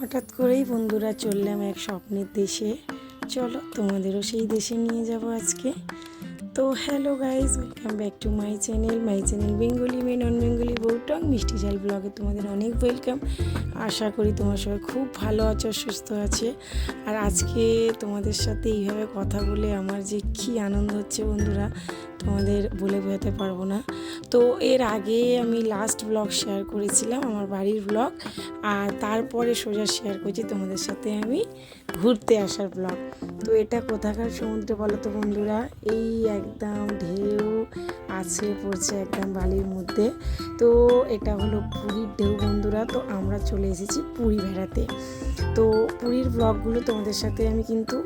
হঠাৎ করেই বন্ধুরা চললাম এক স্বপ্নের দেশে। চলো, তোমাদেরও সেই দেশে নিয়ে যাব আজকে। তো hello guys welcome back to my channel my channel Bengali men non Bengali বৌটং মিষ্টি ঝাল ব্লগে তোমাদের অনেক ওয়েলকাম আশা করি তোমার সবাই খুব ভালো আছো, সুস্থ আছে। আর আজকে তোমাদের সাথে এইভাবে কথা বলে আমার যে কী আনন্দ হচ্ছে বন্ধুরা তোমাদের বলে বোঝাতে পারব না। তো এর আগে আমি লাস্ট ব্লগ শেয়ার করেছিলাম, আমার বাড়ির ব্লগ আর তারপরে সোজা শেয়ার করছি তোমাদের সাথে আমি ঘুরতে আসার ব্লগ তো এটা কোথাকার সমুদ্র বলো তো বন্ধুরা? এই একদম ঢেউ আছে, পড়ছে একদম বালির মধ্যে। তো এটা হলো পুরীর ঢেউ বন্ধুরা। তো আমরা চলে এসেছি পুরী বেড়াতে। তো পুরীর ব্লগগুলো তোমাদের সাথে আমি কিন্তু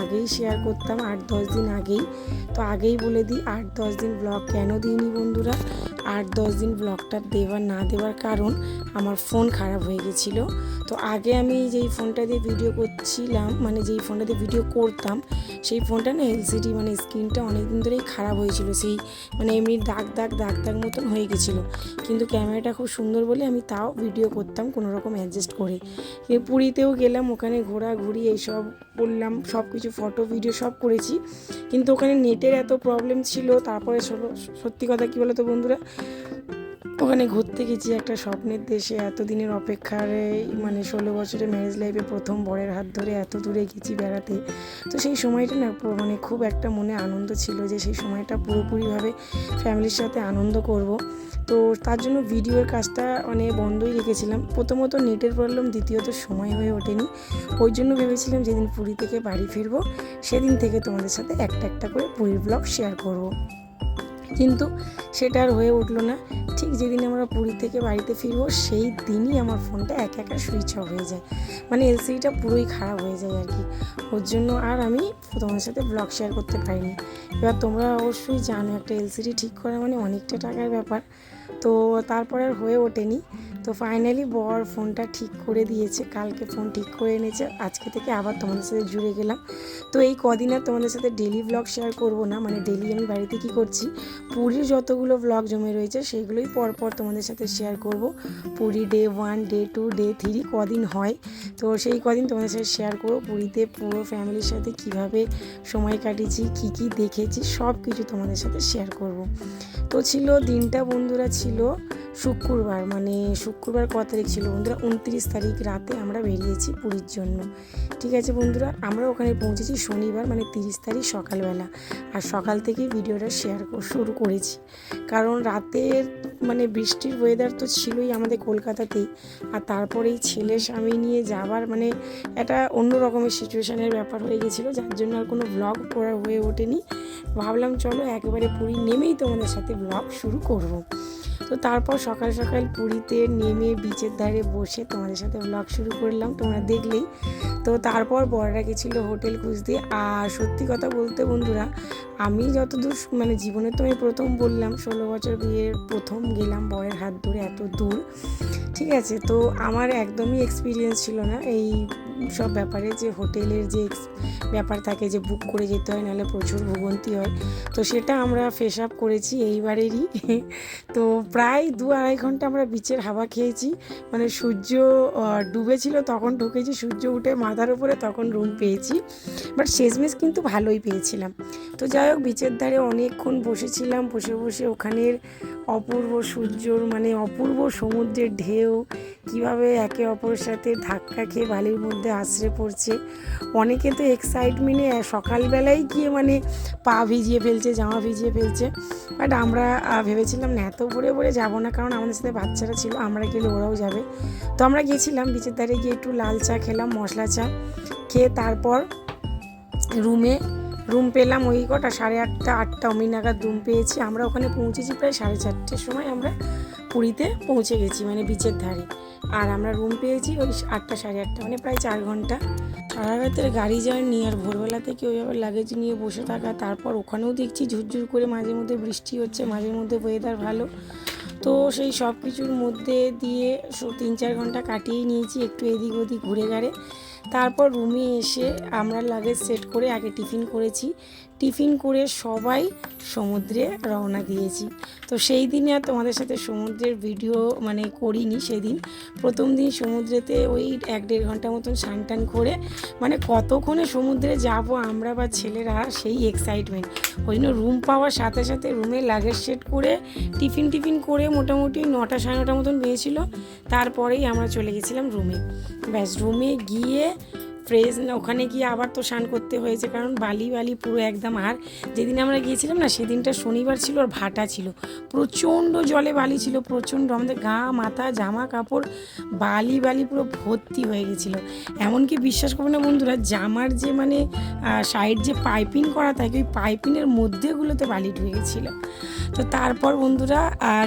আগেই শেয়ার করতাম, আট দশ দিন আগেই। তো আগেই বলে দিই, আট দশ দিন ব্লগ কেন দিইনি বন্ধুরা? আট দশ দিন ব্লগটা দেওয়ার না দেওয়ার কারণ আমার ফোন খারাপ হয়ে গেছিল। তো আগে আমি যেই ফোনটা দিয়ে ভিডিও করছিলাম মানে যেই ফোনটা দিয়ে ভিডিও করতাম, সেই ফোনটা না এলসিডি মানে স্ক্রিনটা অনেক দিন ধরেই খারাপ হয়েছিল, সেই মানে এমনি দাগ দাগ দাগ দাগ মতন হয়ে গেছিল। কিন্তু ক্যামেরাটা খুব সুন্দর বলে আমি তাও ভিডিও করতাম, কোনো রকম অ্যাডজাস্ট করে। পুরীতেও গেলাম, ওখানে ঘোরাঘুরি, এইসব করলাম সব কিছু ফটো ভিডিও সব করেছি। কিন্তু ওখানে নেটের এত প্রবলেম ছিল তারপরে সত্যি কথা কী বলতো বন্ধুরা? ওখানে ঘুরতে গেছি একটা স্বপ্নের দেশে। এতদিনের অপেক্ষারে মানে ষোলো বছরের ম্যারেজ লাইফে প্রথম বরের হাত ধরে এত দূরে গেছি বেড়াতে। তো সেই সময়টা না মানে খুব একটা মনে আনন্দ ছিল যে সেই সময়টা পুরোপুরিভাবে ফ্যামিলির সাথে আনন্দ করব। তো তার জন্য ভিডিওর কাজটা মানে বন্ধই রেখেছিলাম। প্রথমত নেটের প্রবলেম দ্বিতীয়ত সময় হয়ে ওঠেনি। ওই জন্য ভেবেছিলাম যেদিন পুরী থেকে বাড়ি ফিরবো, সেদিন থেকে তোমাদের সাথে একটা একটা করে পুরীর ব্লগ শেয়ার করব। কিন্তু সেটা আর হয়ে উঠল না। ঠিক যেদিন আমরা পুরী থেকে বাড়িতে ফিরবো, সেই দিনই আমার ফোনটা এক একা সুইচ অফ হয়ে যায়। মানে এলসিডিটা পুরোই খারাপ হয়ে যায় আর কি। ওর জন্য আর আমি তোমার সাথে ব্লগ শেয়ার করতে পারিনি। এবার তোমরা অবশ্যই জানো, একটা এলসিডি ঠিক করা মানে অনেকটা টাকার ব্যাপার। তো তারপরে আর হয়ে ওঠেনি। তো ফাইনালি বর ফোনটা ঠিক করে দিয়েছে। কালকে ফোন ঠিক করে এনেছে। আজকে থেকে আবার তোমাদের সাথে জুড়ে গেলাম। তো এই কদিন আর তোমাদের সাথে ডেলি ব্লগ শেয়ার করব না। মানে ডেলি আমি বাড়িতে কি করছি? পুরীর যতগুলো ব্লগ জমে রয়েছে, সেগুলোই পরপর তোমাদের সাথে শেয়ার করব। Puri day one day two day three কদিন হয়। তো সেই কদিন তোমাদের সাথে শেয়ার করব। পুরীতে পুরো ফ্যামিলির সাথে কীভাবে সময় কাটিয়েছি, কি কি দেখেছি সব কিছু তোমাদের সাথে শেয়ার করব। তো ছিল দিনটা বন্ধুরা ছিল শুক্রবার মানে শুক্রবার ক তারিখ ছিল বন্ধুরা? উনত্রিশ তারিখ রাতে আমরা বেরিয়েছি পুরীর জন্য। ঠিক আছে বন্ধুরা? আমরা ওখানে পৌঁছেছি শনিবার মানে তিরিশ তারিখ সকালবেলা। আর সকাল থেকেই ভিডিওটা শেয়ার শুরু করেছি। কারণ রাতের মানে বৃষ্টির ওয়েদার তো ছিলই আমাদের কলকাতাতেই। আর তারপরেই ছেলে স্বামী নিয়ে যাবার মানে একটা অন্য রকমের সিচুয়েশানের ব্যাপার হয়ে গেছিল। যার জন্য আর কোনো ব্লগ করা হয়ে ওঠেনি। ভাবলাম চলো একেবারে পুরী নেমেই তোমাদের সাথে ব্লগ শুরু করব। তো তারপর সকাল সকাল পুরীতে নেমে বিচের ধারে বসে তোমাদের সাথে ব্লগ শুরু করলাম, তোমরা দেখলেই। তো তারপর বড়রা গেছিল হোটেল খুঁজতে আর সত্যি কথা বলতে বন্ধুরা, আমি যতদূর মানে জীবনে তো আমি প্রথম বললাম, ষোলো বছর বিয়ের প্রথম গেলাম বরের হাত ধরে এত দূর। ঠিক আছে, তো আমার একদমই এক্সপিরিয়েন্স ছিল না এই সব ব্যাপারে যে হোটেলের যে ব্যাপার থাকে যে বুক করে যেতে হয়, নাহলে প্রচুর ভুগন্তি হয়। তো সেটা আমরা ফেস আপ করেছি এইবারেরই। তো প্রায় দু আড়াই ঘণ্টা আমরা বিচের হাওয়া খেয়েছি। মানে সূর্য ডুবেছিল, তখন ঢুকেছি। সূর্য উঠে মাথার উপরে তখন রুম পেয়েছি। বাট শেষমেশ কিন্তু ভালোই পেয়েছিলাম। তো যাই হোক বিচের ধারে অনেকক্ষণ বসেছিলাম। বসে বসে ওখানের অপূর্ব সূর্যর মানে অপূর্ব সমুদ্রের ঢেউ কীভাবে একে অপরের সাথে ধাক্কা খেয়ে বালির মধ্যে আশ্রে পড়ছে। অনেকে তো এক্সাইটমেন্টে সকালবেলায় গিয়ে মানে পা ভিজিয়ে ফেলছে, জামা ভিজিয়ে ফেলছে। বাট আমরা ভেবেছিলাম না, এত ভরে ভরে যাব না, কারণ আমাদের সাথে বাচ্চারা ছিল, আমরা গেলে ওরাও যাবে। তো আমরা গেছিলাম, বিচের ধারে গিয়ে একটু লাল চা খেলাম, মশলা চা খেয়ে তারপর রুমে, রুম পেলাম ওই কটা, সাড়ে আটটা আটটা অমি নাগাদ রুম পেয়েছি। আমরা ওখানে পৌঁছেছি প্রায় সাড়ে চারটের সময়, আমরা পুরীতে পৌঁছে গেছি মানে বিচের ধারে। আর আমরা রুম পেয়েছি ওই আটটা সাড়ে আটটা মানে প্রায় চার ঘণ্টা। সারা রাতের গাড়ি জার্নি আর ভোরবেলা থেকে ওইভাবে লাগেজ নিয়ে বসে থাকা। তারপর ওখানেও দেখছি ঝুরঝুর করে মাঝে মধ্যে বৃষ্টি হচ্ছে, মাঝে মধ্যে ওয়েদার ভালো। তো সেই সব কিছুর মধ্যে দিয়ে তিন চার ঘণ্টা কাটিয়েই নিয়েছি, একটু এদিক ওদিক ঘুরে গাড়ে তারপর রুমে এসে আমরা লাগেজ সেট করে আগে টিফিন করেছি। টিফিন করে সবাই সমুদ্রে রওনা দিয়েছি। তো সেই দিনে আর তোমাদের সাথে সমুদ্রের ভিডিও মানে করিনি সেদিন। প্রথম দিন সমুদ্রেতে ওই এক দেড় ঘণ্টা মতন স্নান টান করে মানে কতক্ষণে সমুদ্রে যাব আমরা বা ছেলেরা সেই এক্সাইটমেন্ট ওই জন্য রুম পাওয়ার সাথে সাথে রুমে লাগেজ সেট করে টিফিন টিফিন করে মোটামুটি নটা সাড়ে নটা মতন পেয়েছিল তারপরেই আমরা চলে গেছিলাম রুমে ব্যাস রুমে গিয়ে ফ্রেশ ওখানে গিয়ে আবার তো স্নান করতে হয়েছে, কারণ বালি বালি পুরো একদম। আর যেদিন আমরা গিয়েছিলাম না, সেদিনটা শনিবার ছিল আর ভাটা ছিল। প্রচণ্ড জলে বালি ছিল, প্রচণ্ড। আমাদের গা, মাথা, জামা কাপড়, বালি বালি পুরো ভর্তি হয়ে গেছিল। এমনকি বিশ্বাস করবে না বন্ধুরা, জামার যে মানে সাইড যে পাইপিং করা থাকে, ওই পাইপিংয়ের মধ্যেগুলোতে বালি ঢুকে গেছিল। তো তারপর বন্ধুরা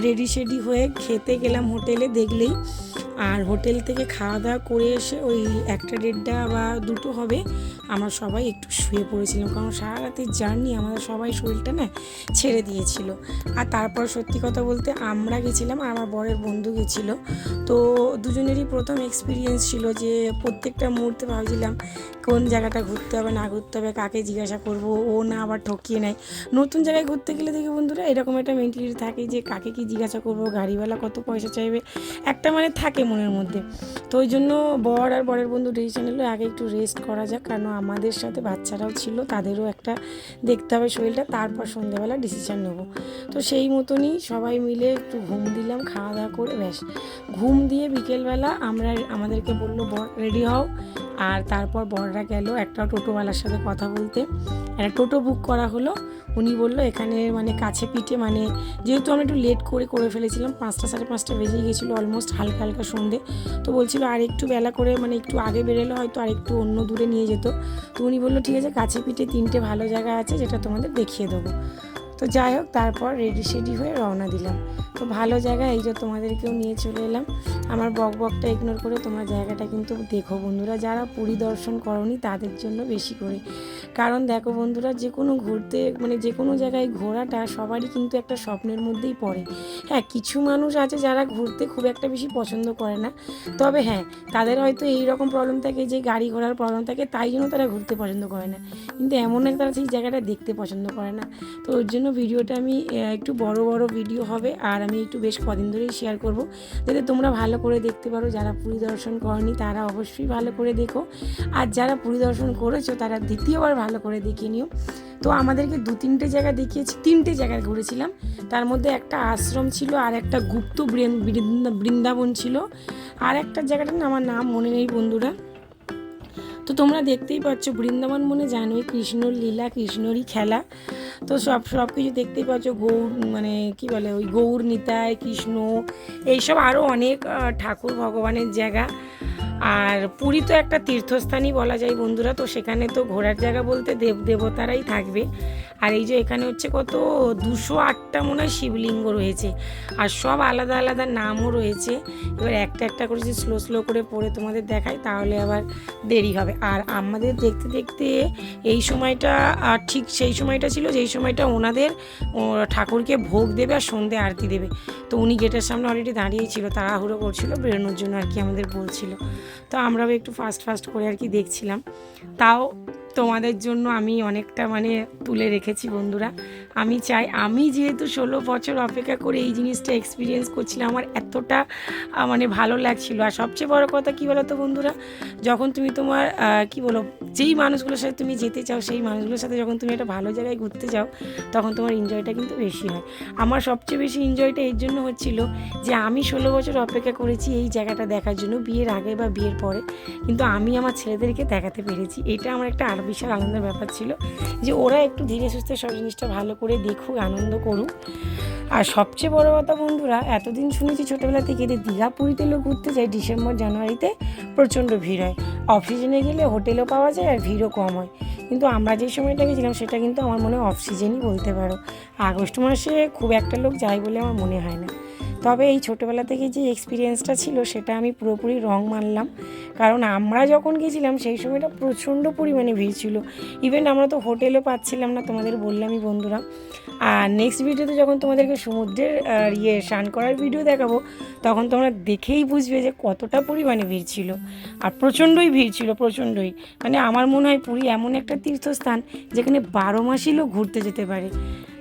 রেডি সেডি হয়ে খেতে গেলাম হোটেলে, দেখলেই আর হোটেল থেকে খাওয়া দাওয়া করে এসে ওই একটা দেড়টা বা দুটো হবে, আমরা সবাই একটু শুয়ে পড়েছিলাম। কারণ সারা রাতের জার্নি আমাদের সবাই শরীরটা না ছেড়ে দিয়েছিল। আর তারপর সত্যি কথা বলতে আমরা গেছিলাম, আর আমার বরের বন্ধু গেছিল। তো দুজনেরই প্রথম এক্সপিরিয়েন্স ছিল যে প্রত্যেকটা মুহূর্তে ভাবছিলাম কোন জায়গাটা ঘুরতে হবে, না ঘুরতে হবে, কাকে জিজ্ঞাসা করব, ও না আবার ঠকিয়ে নেয়। নতুন জায়গায় ঘুরতে গেলে দেখি বন্ধুরা এরকম একটা মেন্টালিটি থাকে যে কাকে কি জিজ্ঞাসা করব, গাড়িওয়ালা কত পয়সা চাইবে, একটা মানে থাকে মনের মধ্যে। তো ওই জন্য বর আর বরের বন্ধু ডিসিশন নিল আগে একটু রেস্ট করা যাক, কারণ আমাদের সাথে বাচ্চারাও ছিল, তাদেরও একটা দেখতে হবে শরীরটা, তারপর সন্ধ্যেবেলা ডিসিশন নেব। তো সেই মতনই সবাই মিলে একটু ঘুম দিলাম, খাওয়া দাওয়া করে ব্যাস। ঘুম দিয়ে বিকেলবেলা আমরা আমাদেরকে বলল, বর রেডি হও। আর তারপর বড়রা গেল একটা টোটোওয়ালার সাথে কথা বলতে। একটা টোটো বুক করা হলো। উনি বলল, এখানে মানে কাছে পিঠে মানে যেহেতু আমরা একটু লেট করে করে ফেলেছিলাম, পাঁচটা সাড়ে পাঁচটা বেজে গেছিল অলমোস্ট হালকা হালকা সন্ধে। তো বলছিল আর একটু বেলা করে মানে একটু আগে বেরোলে হয়তো আর একটু অন্য দূরে নিয়ে যেত। তো উনি বলল, ঠিক আছে, কাছে পিঠে তিনটে ভালো জায়গা আছে, যেটা তোমাদের দেখিয়ে দেবো। তো যাই হোক, তারপর রেডি সেডি হয়ে রওনা দিলাম। তো ভালো জায়গা এই যে তোমাদেরকেও নিয়ে চলে এলাম। আমার বক বকটা ইগনোর করে তোমার জায়গাটা কিন্তু দেখো বন্ধুরা, যারা পরিদর্শন করনি তাদের জন্য বেশি করে। কারণ দেখো বন্ধুরা, যে কোনো ঘুরতে মানে যে কোনো জায়গায় ঘোরাটা সবারই কিন্তু একটা স্বপ্নের মধ্যেই পড়ে। হ্যাঁ কিছু মানুষ আছে যারা ঘুরতে খুব একটা বেশি পছন্দ করে না। তবে হ্যাঁ তাদের হয়তো এই রকম প্রবলেম থাকে যে গাড়ি ঘোড়ার প্রবলেম থাকে, তাই জন্য তারা ঘুরতে পছন্দ করে না। কিন্তু এমন এক তারা সেই জায়গাটা দেখতে পছন্দ করে না। তো ওর জন্য ভিডিওটা আমি একটু বড় বড় ভিডিও হবে আর আমি একটু বেশ কদিন ধরেই শেয়ার করব। যাতে তোমরা ভালো করে দেখতে পারো, যারা পরিদর্শন করনি তারা অবশ্যই ভালো করে দেখো। আর যারা পরিদর্শন করেছ তারা দ্বিতীয়বার ভালো করে দেখে নিও। তো আমাদেরকে দু তিনটে জায়গা দেখিয়েছি, তিনটে জায়গায় ঘুরেছিলাম। তার মধ্যে একটা আশ্রম ছিল আর একটা গুপ্ত বৃন- বৃন্দা- বৃন্দাবন ছিল। আর একটা জায়গাটার না, আমার নাম মনে নেই বন্ধুরা। তো তোমরা দেখতেই পাচ্ছ, বৃন্দাবন মনে জানোই, কৃষ্ণর লীলা, কৃষ্ণরই খেলা। তো সব সব কিছু দেখতেই পাচ্ছ, গৌর মানে কি বলে, ওই গৌর নিতায় কৃষ্ণ, এইসব আরও অনেক ঠাকুর ভগবানের জায়গা। আর পুরী তো একটা তীর্থস্থানই বলা যায় বন্ধুরা, তো সেখানে তো ঘোরার জায়গা বলতে দেব, দেবতারাই থাকবে। আর এই যে এখানে হচ্ছে কত, দুশো আটটা মনে হয় শিবলিঙ্গ রয়েছে। আর সব আলাদা আলাদা নামও রয়েছে। এবার একটা একটা করে যদি স্লো স্লো করে পড়ে তোমাদের দেখাই, তাহলে আবার দেরি হবে। আর আমাদের দেখতে দেখতে এই সময়টা, আর ঠিক সেই সময়টা ছিল, যেই সময়টা ওনাদের ঠাকুরকে ভোগ দেবে আর সন্ধে আরতি দেবে। তো উনি গেটের সামনে অলরেডি দাঁড়িয়েই ছিল, তাড়াহুড়ো করছিল, বেরোনোর জন্য আর কি আমাদের বলছিল। তো আমরাও একটু ফাস্ট ফাস্ট করে আর কি দেখছিলাম। তাও তোমাদের জন্য আমি অনেকটা মানে তুলে রেখেছি বন্ধুরা। আমি চাই, আমি যেহেতু ষোলো বছর অপেক্ষা করে এই জিনিসটা এক্সপিরিয়েন্স করছিলাম, আমার এতটা মানে ভালো লাগছিল। আর সবচেয়ে বড় কথা কী বলো তো বন্ধুরা? যখন তুমি তোমার কি বলো যেই মানুষগুলোর সাথে তুমি যেতে চাও, সেই মানুষগুলোর সাথে যখন তুমি একটা ভালো জায়গায় ঘুরতে যাও, তখন তোমার এনজয়টা কিন্তু বেশি হয়। আমার সবচেয়ে বেশি এনজয়টা এর জন্য হচ্ছিল যে আমি ষোলো বছর অপেক্ষা করেছি এই জায়গাটা দেখার জন্য, বিয়ের আগে বা বিয়ের পরে। কিন্তু আমি আমার ছেলেদেরকে দেখাতে পেরেছি। এটা আমার একটা আর বিশাল আনন্দের ব্যাপার ছিল যে ওরা একটু ধীরে সুস্থে সব জিনিসটা ভালো করে দেখুক, আনন্দ করুক। আর সবচেয়ে বড় কথা বন্ধুরা, এতদিন শুনেছি ছোটোবেলা থেকে যে দীঘা পুরীতে লোক ঘুরতে যায়, ডিসেম্বর, জানুয়ারিতে প্রচণ্ড ভিড় হয়। অফ সিজনে গেলে হোটেলও পাওয়া যায় আর ভিড়ও কম হয়। কিন্তু আমরা যে সময়টা গেছিলাম, সেটা কিন্তু আমার মনে হয় অফ সিজনই বলতে পারো। আগস্ট মাসে খুব একটা লোক যায় বলে আমার মনে হয় না। তবে এই ছোটোবেলা থেকে যে এক্সপিরিয়েন্সটা ছিল, সেটা আমি পুরোপুরি রং মানলাম। কারণ আমরা যখন গেছিলাম, সেই সময়টা প্রচণ্ড পরিমাণে ভিড় ছিল। ইভেন আমরা তো হোটেলও পাচ্ছিলাম না, তোমাদের বললামই বন্ধুরা। আর নেক্সট ভিডিওতে যখন তোমাদেরকে সমুদ্রের ইয়ে স্নান করার ভিডিও দেখাবো, তখন তোমরা দেখেই বুঝবে যে কতটা পরিমাণে ভিড় ছিল। আর প্রচণ্ডই ভিড় ছিল, প্রচণ্ডই। মানে আমার মনে হয় পুরী এমন একটা তীর্থস্থান, যেখানে বারো মাসই লোক ঘুরতে যেতে পারে।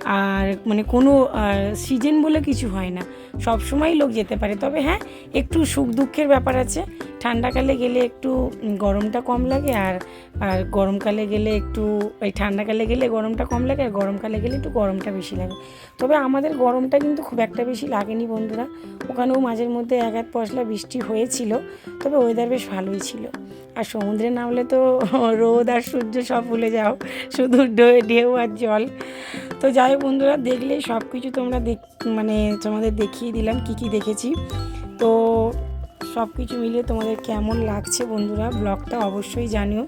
আর মানে কোনো সিজন বলে কিছু হয় না। সব সময় লোক যেতে পারে। তবে হ্যাঁ একটু সুখ দুঃখের ব্যাপার আছে। ঠান্ডাকালে গেলে একটু গরমটা কম লাগে আর আর গরমকালে গেলে একটু, এই ঠান্ডাকালে গেলে গরমটা কম লাগে আর গরমকালে গেলে একটু গরমটা বেশি লাগে। তবে আমাদের গরমটা কিন্তু খুব একটা বেশি লাগেনি বন্ধুরা। ওখানেও মাঝের মধ্যে এক এক পশলা বৃষ্টি হয়েছিল, তবে ওয়েদার বেশ ভালোই ছিল। আর সমুদ্রে নামলে তো রোদ আর সূর্য সব ভুলে যাও। শুধু ঢেউ আর জল। তো যাই বন্ধুরা, দেখলে সব কিছু তোমরা দেখ মানে তোমাদের দেখিয়ে দিলাম কি কি দেখেছি। তো সব কিছু মিলিয়ে তোমাদের কেমন লাগছে বন্ধুরা, ব্লগটা অবশ্যই জানিও।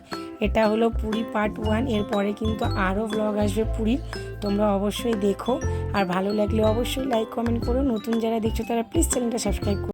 এটা হলো পুরী পার্ট ওয়ান, এরপরে কিন্তু আরও ব্লগ আসবে পুরী, তোমরা অবশ্যই দেখো। আর ভালো লাগলে অবশ্যই লাইক, কমেন্ট করো। নতুন যারা দেখছ তারা প্লিজ চ্যানেলটা সাবস্ক্রাইব করো।